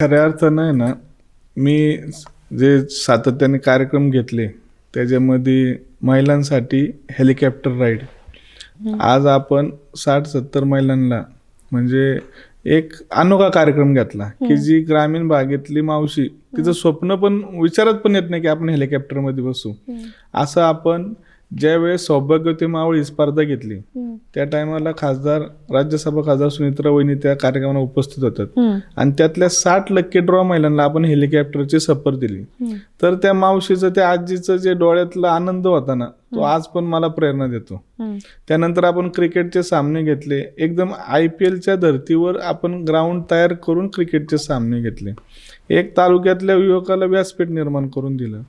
खऱ्या अर्थानं आहे ना मी जे सातत्याने कार्यक्रम घेतले त्याच्यामध्ये महिलांसाठी हेलिकॉप्टर राईड. आज आपण साठ सत्तर महिलांना म्हणजे एक अनोखा कार्यक्रम घेतला की जी ग्रामीण भागातली मावशी तिचं स्वप्न पण विचारत पण येत नाही की आपण हेलिकॉप्टरमध्ये बसू. असं आपण ज्यावेळेस सौभाग्यवती मावळी स्पर्धा घेतली त्या टायमाला खासदार राज्यसभा खासदार सुनित्रा वहिनी त्या कार्यक्रमाला उपस्थित होतात. आणि त्यातल्या साठ लक्की ड्रॉ महिलांना आपण हेलिकॉप्टरची सफर दिली. तर त्या मावशीचं त्या आजीचं जे डोळ्यातला आनंद होता ना तो आज पण मला प्रेरणा देतो. त्यानंतर आपण क्रिकेटचे सामने घेतले. एकदम आय पी एलच्या धर्तीवर आपण ग्राउंड तयार करून क्रिकेटचे सामने घेतले. एक तालुक्यातल्या युवकाला व्यासपीठ निर्माण करून दिलं.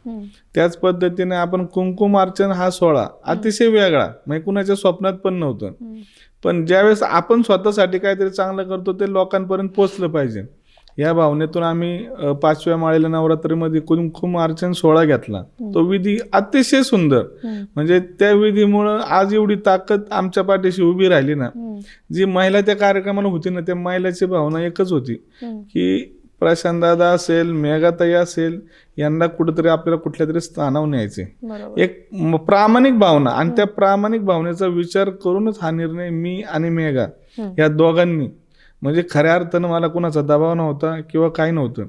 त्याच पद्धतीने आपण कुंकुम अर्चन हा सोहळा अतिशय वेगळा. म्हणजे कुणाच्या स्वप्नात पण नव्हतं. पण ज्यावेळेस आपण स्वतःसाठी काहीतरी चांगलं करतो ते लोकांपर्यंत पोचलं पाहिजे. या भावनेतून आम्ही पाचव्या माळेल्या नवरात्रीमध्ये कुंकुम अर्चन सोहळा घेतला. तो विधी अतिशय सुंदर. म्हणजे त्या विधीमुळं आज एवढी ताकद आमच्या पाठीशी उभी राहिली ना जी महिला त्या कार्यक्रमाला होती ना त्या महिलाची भावना एकच होती. की प्रशांत दादा असेल मेघाताई असेल यांना कुठेतरी आपल्याला कुठल्या तरी स्थानावर न्यायचे एक प्रामाणिक भावना आणि त्या प्रामाणिक भावनेचा विचार करूनच हा निर्णय मी आणि मेघा या दोघांनी म्हणजे खऱ्या अर्थानं मला कुणाचा दबाव नव्हता किंवा काय नव्हतं.